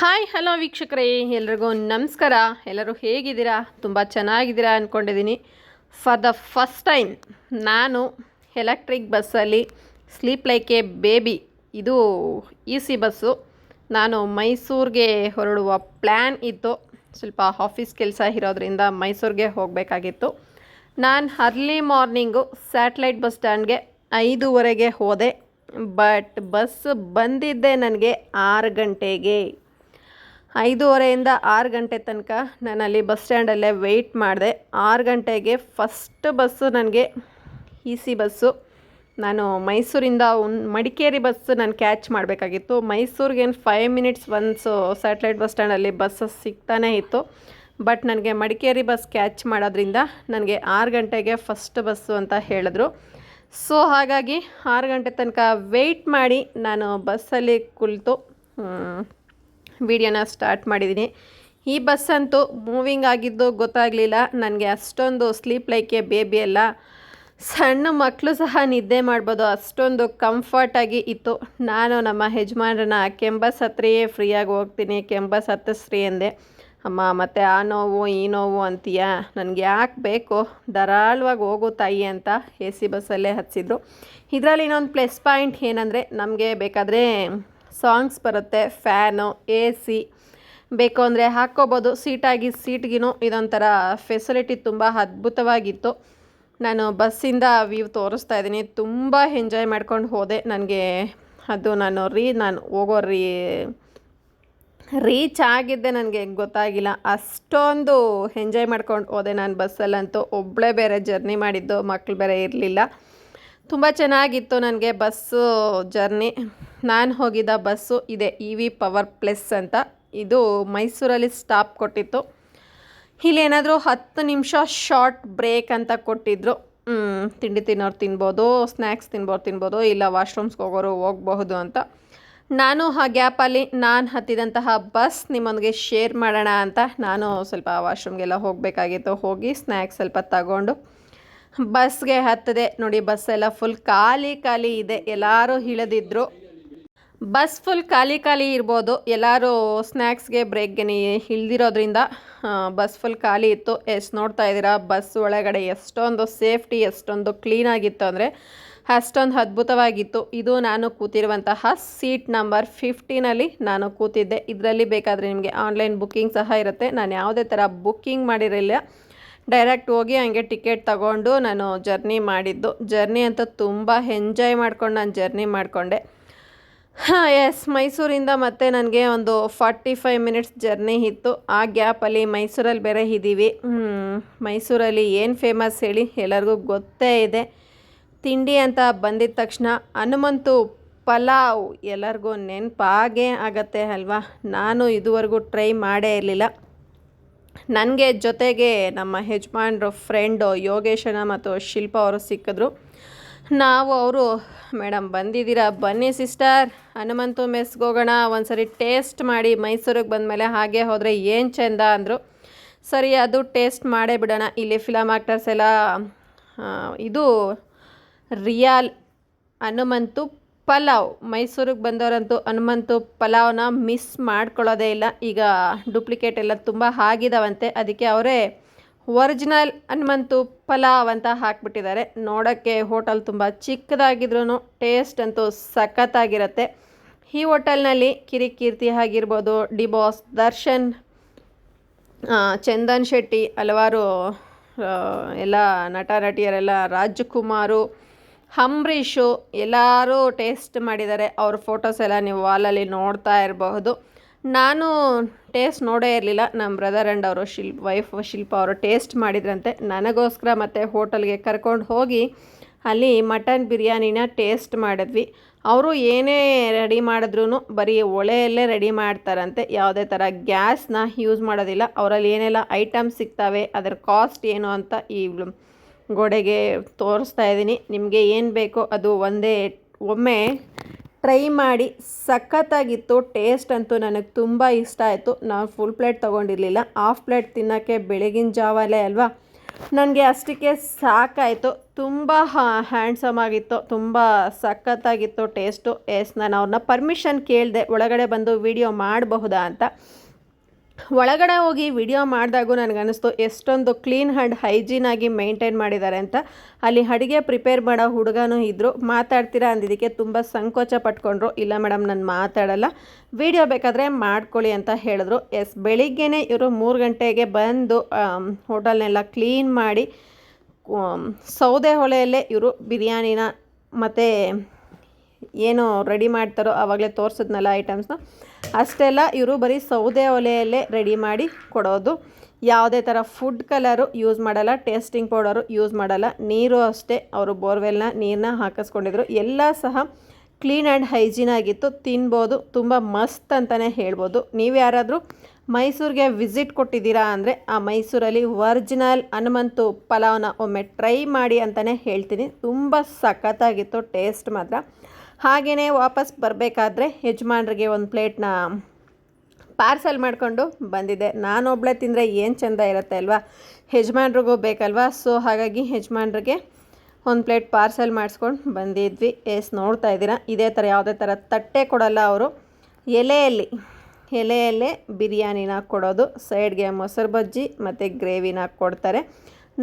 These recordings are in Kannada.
ಹಾಯ್, ಹಲೋ ವೀಕ್ಷಕರೇ, ಎಲ್ರಿಗೂ ನಮಸ್ಕಾರ. ಎಲ್ಲರೂ ಹೇಗಿದ್ದೀರಾ? ತುಂಬ ಚೆನ್ನಾಗಿದ್ದೀರಾ ಅಂದ್ಕೊಂಡಿದ್ದೀನಿ ಫಾರ್ ದ ಫಸ್ಟ್ ಟೈಮ್ ನಾನು ಎಲೆಕ್ಟ್ರಿಕ್ ಬಸ್ಸಲ್ಲಿ ಸ್ಲೀಪ್ ಲೈಕ್ ಎ ಬೇಬಿ ಇದು ಇ ಸಿ ಬಸ್ಸು ನಾನು ಮೈಸೂರಿಗೆ ಹೊರಡುವ ಪ್ಲ್ಯಾನ್ ಇತ್ತು. ಸ್ವಲ್ಪ ಆಫೀಸ್ ಕೆಲಸ ಇರೋದ್ರಿಂದ ಮೈಸೂರಿಗೆ ಹೋಗಬೇಕಾಗಿತ್ತು. ನಾನು ಅರ್ಲಿ ಮಾರ್ನಿಂಗು ಸ್ಯಾಟ್ಲೈಟ್ ಬಸ್ ಸ್ಟ್ಯಾಂಡ್ಗೆ ಐದೂವರೆಗೆ ಹೋದೆ. ಬಟ್ ಬಸ್ ಬಂದಿದ್ದೆ ನನಗೆ ಆರು ಗಂಟೆಗೆ. ಐದೂವರೆಯಿಂದ ಆರು ಗಂಟೆ ತನಕ ನಾನು ಅಲ್ಲಿ ಬಸ್ ಸ್ಟ್ಯಾಂಡಲ್ಲೇ ವೆಯ್ಟ್ ಮಾಡಿದೆ. ಆರು ಗಂಟೆಗೆ ಫಸ್ಟ್ ಬಸ್ಸು ನನಗೆ ಇ ಸಿ ಬಸ್ಸು ನಾನು ಮೈಸೂರಿಂದ ಉನ್, ಮಡಿಕೇರಿ ಬಸ್ಸು ನಾನು ಕ್ಯಾಚ್ ಮಾಡಬೇಕಾಗಿತ್ತು. ಮೈಸೂರಿಗೇನು five minutes once satellite bus ಸ್ಟ್ಯಾಂಡಲ್ಲಿ bus ಸಿಗ್ತಾನೇ ಇತ್ತು. ಬಟ್ ನನಗೆ ಮಡಿಕೇರಿ ಬಸ್ ಕ್ಯಾಚ್ ಮಾಡೋದ್ರಿಂದ ನನಗೆ ಆರು ಗಂಟೆಗೆ ಫಸ್ಟ್ ಬಸ್ಸು ಅಂತ ಹೇಳಿದ್ರು. ಸೊ ಹಾಗಾಗಿ ಆರು ಗಂಟೆ ತನಕ ವೆಯ್ಟ್ ಮಾಡಿ ನಾನು ಬಸ್ಸಲ್ಲಿ ಕುಳಿತು ವಿಡಿಯೋನ ಸ್ಟಾರ್ಟ್ ಮಾಡಿದ್ದೀನಿ. ಈ ಬಸ್ ಅಂತೂ ಮೂವಿಂಗ್ ಆಗಿದ್ದು ಗೊತ್ತಾಗಲಿಲ್ಲ. ನನಗೆ ಅಷ್ಟೊಂದು ಸ್ಲೀಪ್ ಲೈಕೆ ಬೇಬಿ ಅಲ್ಲ. ಸಣ್ಣ ಮಕ್ಕಳು ಸಹ ನಿದ್ದೆ ಮಾಡ್ಬೋದು. ಅಷ್ಟೊಂದು ಕಂಫರ್ಟಾಗಿ ಇತ್ತು. ನಾನು ನಮ್ಮ ಯಜಮಾನ್ರನ್ನ ಕೆಂಬಸ್ ಹತ್ರಿಯೇ ಫ್ರೀಯಾಗಿ ಹೋಗ್ತೀನಿ. ಕೆಂಬಸ್ ಹತ್ತಿಸ್ರಿ ಎಂದೆ ಅಮ್ಮ, ಮತ್ತು ಆ ನೋವು, ಈ ನೋವು ಅಂತೀಯ? ನನಗೆ ಯಾಕೆ ಬೇಕು? ಧಾರಾಳವಾಗಿ ಹೋಗು ತಾಯಿ ಅಂತ ಎ ಸಿ ಬಸ್ಸಲ್ಲೇ ಹಚ್ಚಿದ್ರು ಇದರಲ್ಲಿ ಇನ್ನೊಂದು ಪ್ಲಸ್ ಪಾಯಿಂಟ್ ಏನಂದರೆ ನಮಗೆ ಬೇಕಾದರೆ ಸಾಂಗ್ಸ್ ಬರುತ್ತೆ, ಫ್ಯಾನು ಎ ಸಿ ಬೇಕು ಅಂದರೆ ಹಾಕ್ಕೋಬೋದು. ಸೀಟಾಗಿ ಸೀಟ್ಗಿನೂ ಇದೊಂಥರ ಫೆಸಿಲಿಟಿ ತುಂಬ ಅದ್ಭುತವಾಗಿತ್ತು. ನಾನು ಬಸ್ಸಿಂದ ವ್ಯೂ ತೋರಿಸ್ತಾ ಇದ್ದೀನಿ. ತುಂಬ ಎಂಜಾಯ್ ಮಾಡ್ಕೊಂಡು ಹೋದೆ. ನನಗೆ ಅದು ನಾನು ರೀ, ನಾನು ಹೋಗೋ ರೀ ರೀಚ್ ಆಗಿದ್ದೆ ನನಗೆ ಗೊತ್ತಾಗಿಲ್ಲ. ಅಷ್ಟೊಂದು ಎಂಜಾಯ್ ಮಾಡ್ಕೊಂಡು ಹೋದೆ ನಾನು ಬಸ್ಸಲ್ಲಂತೂ. ಒಬ್ಬಳೇ ಬೇರೆ ಜರ್ನಿ ಮಾಡಿದ್ದು ಮಕ್ಕಳು ಬೇರೆ ಇರಲಿಲ್ಲ. ತುಂಬ ಚೆನ್ನಾಗಿತ್ತು ನನಗೆ ಬಸ್ಸು ಜರ್ನಿ. ನಾನು ಹೋಗಿದ್ದ ಬಸ್ಸು ಇದೆ, ಇ ವಿ ಪವರ್ ಪ್ಲಸ್ ಅಂತ. ಇದು ಮೈಸೂರಲ್ಲಿ ಸ್ಟಾಪ್ ಕೊಟ್ಟಿತ್ತು. ಇಲ್ಲಿ ಏನಾದರೂ ಹತ್ತು ನಿಮಿಷ ಶಾರ್ಟ್ ಬ್ರೇಕ್ ಅಂತ ಕೊಟ್ಟಿದ್ರು. ತಿಂಡಿ ತಿನ್ನೋರು ತಿನ್ಬೋದು ಸ್ನ್ಯಾಕ್ಸ್ ತಿನ್ಬೋದು ತಿನ್ಬೋದು, ಇಲ್ಲ ವಾಶ್ರೂಮ್ಸ್ಗೆ ಹೋಗೋರು ಹೋಗಬಹುದು ಅಂತ. ನಾನು ಆ ಗ್ಯಾಪಲ್ಲಿ ನಾನು ಹತ್ತಿದಂತಹ ಬಸ್ ನಿಮ್ಮೊಂದಿಗೆ ಶೇರ್ ಮಾಡೋಣ ಅಂತ. ನಾನು ಸ್ವಲ್ಪ ವಾಶ್ರೂಮ್ಗೆಲ್ಲ ಹೋಗಬೇಕಾಗಿತ್ತು, ಹೋಗಿ ಸ್ನ್ಯಾಕ್ಸ್ ಸ್ವಲ್ಪ ತಗೊಂಡು. ಬಸ್ಗೆ ಹತ್ತದೆ. ನೋಡಿ, ಬಸ್ ಎಲ್ಲ ಫುಲ್ ಖಾಲಿ ಖಾಲಿ ಇದೆ. ಎಲ್ಲರೂ ಇಳಿದಿದ್ರು. ಬಸ್ ಫುಲ್ ಖಾಲಿ ಖಾಲಿ ಇರ್ಬೋದು. ಎಲ್ಲರೂ ಸ್ನ್ಯಾಕ್ಸ್ಗೆ ಬ್ರೇಕ್ಗೆ ಇಳ್ದಿರೋದ್ರಿಂದ ಬಸ್ ಫುಲ್ ಖಾಲಿ ಇತ್ತು. ಎಷ್ಟು ನೋಡ್ತಾ ಇದ್ದೀರಾ? ಬಸ್ ಒಳಗಡೆ ಎಷ್ಟೊಂದು ಸೇಫ್ಟಿ, ಎಷ್ಟೊಂದು ಕ್ಲೀನಾಗಿತ್ತು ಅಂದರೆ ಅಷ್ಟೊಂದು ಅದ್ಭುತವಾಗಿತ್ತು. ಇದು ನಾನು ಕೂತಿರುವಂತಹ ಸೀಟ್ ನಂಬರ್ ಫಿಫ್ಟೀನಲ್ಲಿ ನಾನು ಕೂತಿದ್ದೆ. ಇದರಲ್ಲಿ ಬೇಕಾದರೆ ನಿಮಗೆ ಆನ್ಲೈನ್ ಬುಕ್ಕಿಂಗ್ ಸಹ ಇರುತ್ತೆ. ನಾನು ಯಾವುದೇ ಥರ ಬುಕ್ಕಿಂಗ್ ಮಾಡಿರಲಿಲ್ಲ. ಡೈರೆಕ್ಟ್ ಹೋಗಿ ಹಂಗೆ ಟಿಕೆಟ್ ತಗೊಂಡು ನಾನು ಜರ್ನಿ ಮಾಡಿದ್ದು. ಜರ್ನಿ ಅಂತ ತುಂಬ ಎಂಜಾಯ್ ಮಾಡ್ಕೊಂಡು ನಾನು ಜರ್ನಿ ಮಾಡಿಕೊಂಡೆ. ಹಾಂ ಎಸ್ ಮೈಸೂರಿಂದ ಮತ್ತೆ ನನಗೆ ಒಂದು ಫಾರ್ಟಿ ಫೈವ್ ಮಿನಿಟ್ಸ್ ಜರ್ನಿ ಇತ್ತು. ಆ ಗ್ಯಾಪಲ್ಲಿ ಮೈಸೂರಲ್ಲಿ ಬೇರೆ ಇದ್ದೀವಿ. ಮೈಸೂರಲ್ಲಿ ಏನು ಫೇಮಸ್ ಹೇಳಿ ಎಲ್ಲರಿಗೂ ಗೊತ್ತೇ ಇದೆ. ತಿಂಡಿ ಅಂತ ಬಂದಿದ ತಕ್ಷಣ ಹನುಮಂತು ಪಲಾವ್ ಎಲ್ಲರಿಗೂ ನೆನಪಾಗೇ ಆಗತ್ತೆ ಅಲ್ವಾ? ನಾನು ಇದುವರೆಗೂ ಟ್ರೈ ಮಾಡೇ ಇರಲಿಲ್ಲ. ನನಗೆ ಜೊತೆಗೆ ನಮ್ಮ ಯಜಮಾನ್ರು ಫ್ರೆಂಡು ಯೋಗೇಶನ ಮತ್ತು ಶಿಲ್ಪ ಅವರು ಸಿಕ್ಕಿದ್ರು. ನಾವು ಅವರು ಮೇಡಮ್ ಬಂದಿದ್ದೀರಾ? ಬನ್ನಿ ಸಿಸ್ಟರ್ ಹನುಮಂತು ಮೆಸ್ಗೆ ಹೋಗೋಣ. ಒಂದ್ಸರಿ ಟೇಸ್ಟ್ ಮಾಡಿ ಮೈಸೂರಿಗೆ ಬಂದಮೇಲೆ ಹಾಗೆ ಹೋದರೆ ಏನು ಚೆಂದ? ಅಂದರು. ಸರಿ, ಅದು ಟೇಸ್ಟ್ ಮಾಡೇ ಬಿಡೋಣ. ಇಲ್ಲಿ ಫಿಲಮ್ ಆ್ಯಕ್ಟರ್ಸ್ ಎಲ್ಲ ಇದು ರಿಯಾಲ್ ಹನುಮಂತು ಪಲಾವ್. ಮೈಸೂರಿಗೆ ಬಂದವರಂತೂ ಹನುಮಂತು ಪಲಾವ್ನ ಮಿಸ್ ಮಾಡ್ಕೊಳ್ಳೋದೇ ಇಲ್ಲ. ಈಗ ಡೂಪ್ಲಿಕೇಟ್ ಎಲ್ಲ ತುಂಬ ಆಗಿದಾವಂತೆ. ಅದಕ್ಕೆ ಅವರೇ ಒರಿಜಿನಲ್ ಹನುಮಂತು ಪಲಾವ್ ಅಂತ ಹಾಕ್ಬಿಟ್ಟಿದ್ದಾರೆ. ನೋಡೋಕ್ಕೆ ಹೋಟೆಲ್ ತುಂಬ ಚಿಕ್ಕದಾಗಿದ್ರೂ ಟೇಸ್ಟ್ ಅಂತೂ ಸಖತ್ತಾಗಿರುತ್ತೆ. ಈ ಹೋಟೆಲ್ನಲ್ಲಿ ಕಿರಿಕೀರ್ತಿ ಆಗಿರ್ಬೋದು ಡಿ ಬಾಸ್ ದರ್ಶನ್ ಚಂದನ್ ಶೆಟ್ಟಿ, ಹಲವಾರು ಎಲ್ಲ ನಟ, ನಟಿಯರೆಲ್ಲ ರಾಜ್ಕುಮಾರು ಅಂಬರೀಷು ಎಲ್ಲರೂ ಟೇಸ್ಟ್ ಮಾಡಿದ್ದಾರೆ. ಅವ್ರ ಫೋಟೋಸ್ ಎಲ್ಲ ನೀವು ವಾಲಲ್ಲಿ ನೋಡ್ತಾ ಇರಬಹುದು. ನಾನು ಟೇಸ್ಟ್ ನೋಡೇ ಇರಲಿಲ್ಲ. ನಮ್ಮ ಬ್ರದರ್ ಆ್ಯಂಡ್ ಅವರು ಶಿಲ್ ವೈಫ್ ಶಿಲ್ಪ ಅವರು ಟೇಸ್ಟ್ ಮಾಡಿದ್ರಂತೆ. ನನಗೋಸ್ಕರ ಮತ್ತು ಹೋಟೆಲ್ಗೆ ಕರ್ಕೊಂಡು ಹೋಗಿ ಅಲ್ಲಿ ಮಟನ್ ಬಿರಿಯಾನಿನ ಟೇಸ್ಟ್ ಮಾಡಿದ್ವಿ. ಅವರು ಏನೇ ರೆಡಿ ಮಾಡಿದ್ರೂ ಬರೀ ಒಳೆಯಲ್ಲೇ ರೆಡಿ ಮಾಡ್ತಾರಂತೆ. ಯಾವುದೇ ಥರ ಗ್ಯಾಸ್ನ ಯೂಸ್ ಮಾಡೋದಿಲ್ಲ. ಅವರಲ್ಲಿ ಏನೆಲ್ಲ ಐಟಮ್ಸ್ ಸಿಗ್ತವೆ, ಅದರ ಕಾಸ್ಟ್ ಏನು ಅಂತ ಈ ಗೋಡೆಗೆ ತೋರಿಸ್ತಾ ಇದ್ದೀನಿ. ನಿಮಗೆ ಏನು ಬೇಕೋ ಅದು ಒಂದೇ ಒಮ್ಮೆ ಟ್ರೈ ಮಾಡಿ. ಸಖತ್ತಾಗಿತ್ತು, ಟೇಸ್ಟ್ ಅಂತೂ ನನಗೆ ತುಂಬ ಇಷ್ಟ ಆಯಿತು. ನಾನು ಫುಲ್ ಪ್ಲೇಟ್ ತೊಗೊಂಡಿರಲಿಲ್ಲ. ಹಾಫ್ ಪ್ಲೇಟ್ ತಿನ್ನೋಕ್ಕೆ ಬೆಳಗಿನ ಜಾವಲೇ ಅಲ್ವಾ? ನನಗೆ ಅಷ್ಟಕ್ಕೆ ಸಾಕಾಯಿತು. ತುಂಬ ಹ್ಯಾಂಡ್ಸಮ್ ಆಗಿತ್ತು. ತುಂಬ ಸಖತ್ತಾಗಿತ್ತು, ಟೇಸ್ಟು. ಎಸ್, ನಾನು ಅವ್ರನ್ನ ಪರ್ಮಿಷನ್ ಕೇಳಿದೆ, ಒಳಗಡೆ ಬಂದು ವಿಡಿಯೋ ಮಾಡಬಹುದಾ ಅಂತ. ಒಳಗಡೆ ಹೋಗಿ ವಿಡಿಯೋ ಮಾಡಿದಾಗೂ ನನಗನ್ನಿಸ್ತು ಎಷ್ಟೊಂದು ಕ್ಲೀನ್ ಆ್ಯಂಡ್ ಆಗಿ ಮೇಂಟೈನ್ ಮಾಡಿದ್ದಾರೆ ಅಂತ. ಅಲ್ಲಿ ಅಡುಗೆ ಪ್ರಿಪೇರ್ ಮಾಡೋ ಹುಡುಗನೂ ಇದ್ದರು ಮಾತಾಡ್ತೀರಾ ಅಂದಿದ್ದಕ್ಕೆ ತುಂಬ ಸಂಕೋಚ ಪಟ್ಕೊಂಡ್ರು. ಇಲ್ಲ ಮೇಡಮ್ ನಾನು ಮಾತಾಡಲ್ಲ. ವಿಡಿಯೋ ಬೇಕಾದರೆ ಮಾಡ್ಕೊಳ್ಳಿ ಅಂತ ಹೇಳಿದ್ರು. ಎಸ್ ಬೆಳಿಗ್ಗೆನೇ ಇವರು ಮೂರು ಗಂಟೆಗೆ ಬಂದು ಹೋಟೆಲ್ನೆಲ್ಲ ಕ್ಲೀನ್ ಮಾಡಿ ಸೌದೆ ಹೊಳೆಯಲ್ಲೇ ಇವರು ಬಿರಿಯಾನಿನ ಮತ್ತು ಏನು ರೆಡಿ ಮಾಡ್ತಾರೋ ಆವಾಗಲೇ ತೋರಿಸಿದ್ನಲ್ಲ ಐಟಮ್ಸ್ನ ಅಷ್ಟೆಲ್ಲ ಇವರು ಬರೀ ಸೌದೆ ಒಲೆಯಲ್ಲೇ ರೆಡಿ ಮಾಡಿ ಕೊಡೋದು. ಯಾವುದೇ ಥರ ಫುಡ್ ಕಲರು ಯೂಸ್ ಮಾಡಲ್ಲ ಟೇಸ್ಟಿಂಗ್ ಪೌಡರು ಯೂಸ್ ಮಾಡಲ್ಲ. ನೀರು ಅಷ್ಟೇ, ಅವರು ಬೋರ್ವೆಲ್ನ ನೀರನ್ನ ಹಾಕಿಸ್ಕೊಂಡಿದ್ರು. ಎಲ್ಲ ಸಹ ಕ್ಲೀನ್ ಆ್ಯಂಡ್ ಹೈಜೀನ್ ಆಗಿತ್ತು. ತಿನ್ಬೋದು, ತುಂಬ ಮಸ್ತ್ ಅಂತಲೇ ಹೇಳ್ಬೋದು. ನೀವು ಯಾರಾದರೂ ಮೈಸೂರಿಗೆ ವಿಸಿಟ್ ಕೊಟ್ಟಿದ್ದೀರಾ ಅಂದರೆ ಆ ಮೈಸೂರಲ್ಲಿ ಒರಿಜಿನಲ್ ಹನುಮಂತು ಪಲಾವ್ನ ಒಮ್ಮೆ ಟ್ರೈ ಮಾಡಿ ಅಂತಲೇ ಹೇಳ್ತೀನಿ. ತುಂಬ ಸಖತ್ತಾಗಿತ್ತು ಟೇಸ್ಟ್ ಮಾತ್ರ. ಹಾಗೆಯೇ ವಾಪಸ್ ಬರಬೇಕಾದ್ರೆ ಯಜಮಾನ್ರಿಗೆ ಒಂದು ಪ್ಲೇಟ್ನ ಪಾರ್ಸಲ್ ಮಾಡಿಕೊಂಡು ಬಂದಿದ್ದೆ. ನಾನೊಬ್ಳೆ ತಿಂದರೆ ಏನು ಚೆಂದ ಇರುತ್ತೆ ಅಲ್ವಾ? ಯಜಮಾನ್ರಿಗೂ ಬೇಕಲ್ವಾ? ಸೊ ಹಾಗಾಗಿ ಯಜಮಾನ್ರಿಗೆ ಒಂದು ಪ್ಲೇಟ್ ಪಾರ್ಸಲ್ ಮಾಡಿಸ್ಕೊಂಡು ಬಂದಿದ್ವಿ. ಎಸ್, ನೋಡ್ತಾ ಇದ್ದೀರಾ? ಇದೇ ಥರ, ಯಾವುದೇ ಥರ ತಟ್ಟೆ ಕೊಡಲ್ಲ ಅವರು. ಎಲೆಯಲ್ಲಿ, ಎಲೆಯಲ್ಲೇ ಬಿರಿಯಾನಿನ ಕೊಡೋದು. ಸೈಡ್ಗೆ ಮೊಸರು ಬಜ್ಜಿ ಮತ್ತು ಗ್ರೇವಿನ ಕೊಡ್ತಾರೆ.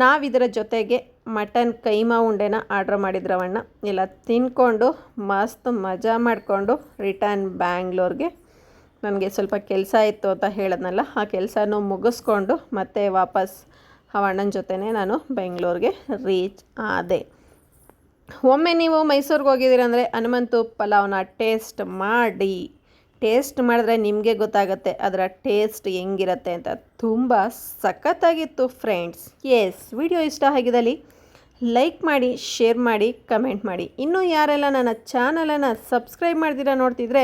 ನಾವು ಇದರ ಜೊತೆಗೆ ಮಟನ್ ಕೈಮಾ ಉಂಡೆನ ಆರ್ಡ್ರ್ ಮಾಡಿದ್ರವಣ್ಣ ಎಲ್ಲ ತಿನ್ಕೊಂಡು ಮಸ್ತ್ ಮಜಾ ಮಾಡಿಕೊಂಡು ರಿಟರ್ನ್ ಬ್ಯಾಂಗ್ಳೂರ್ಗೆ. ನನಗೆ ಸ್ವಲ್ಪ ಕೆಲಸ ಇತ್ತು ಅಂತ ಹೇಳಿದ್ನಲ್ಲ, ಆ ಕೆಲಸನೂ ಮುಗಿಸ್ಕೊಂಡು ಮತ್ತೆ ವಾಪಸ್ ಅವಣ್ಣನ ಜೊತೆನೇ ನಾನು ಬೆಂಗಳೂರಿಗೆ ರೀಚ್ ಆದೆ. ಒಮ್ಮೆ ನೀವು ಮೈಸೂರಿಗೆ ಹೋಗಿದ್ದೀರಂದರೆ ಹನುಮಂತು ಪಲಾವ್ನ ಟೇಸ್ಟ್ ಮಾಡಿ. ಟೇಸ್ಟ್ ಮಾಡಿದ್ರೆ ನಿಮಗೆ ಗೊತ್ತಾಗುತ್ತೆ, ಅದರ ಟೇಸ್ಟ್ ಹೆಂಗಿರುತ್ತೆ ಅಂತ. ತುಂಬ ಸಖತ್ತಾಗಿತ್ತು ಫ್ರೆಂಡ್ಸ್. ಎಸ್ ವಿಡಿಯೋ ಇಷ್ಟ ಆಗಿದಲ್ಲಿ ಲೈಕ್ ಮಾಡಿ, ಶೇರ್ ಮಾಡಿ, ಕಮೆಂಟ್ ಮಾಡಿ. ಇನ್ನೂ ಯಾರೆಲ್ಲ ನನ್ನ ಚಾನಲನ್ನು ಸಬ್ಸ್ಕ್ರೈಬ್ ಮಾಡಿದಿರ ನೋಡ್ತಿದ್ರೆ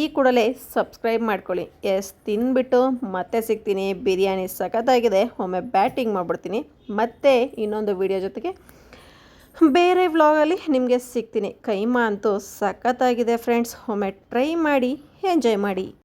ಈ ಕೂಡಲೇ ಸಬ್ಸ್ಕ್ರೈಬ್ ಮಾಡ್ಕೊಳ್ಳಿ. ಎಸ್ ತಿಂದ್ಬಿಟ್ಟು ಮತ್ತೆ ಸಿಗ್ತೀನಿ. ಬಿರಿಯಾನಿ ಸಖತ್ತಾಗಿದೆ, ಒಮ್ಮೆ ಬ್ಯಾಟಿಂಗ್ ಮಾಡಿಬಿಡ್ತೀನಿ. ಮತ್ತೆ ಇನ್ನೊಂದು ವಿಡಿಯೋ ಜೊತೆಗೆ ಬೇರೆ ವ್ಲಾಗಲ್ಲಿ ನಿಮಗೆ ಸಿಗ್ತೀನಿ. ಕೈಮಾ ಅಂತೂ ಸಖತ್ತಾಗಿದೆ ಫ್ರೆಂಡ್ಸ್. ಒಮ್ಮೆ ಟ್ರೈ ಮಾಡಿ ಎಂಜಾಯ್ ಮಾಡಿ.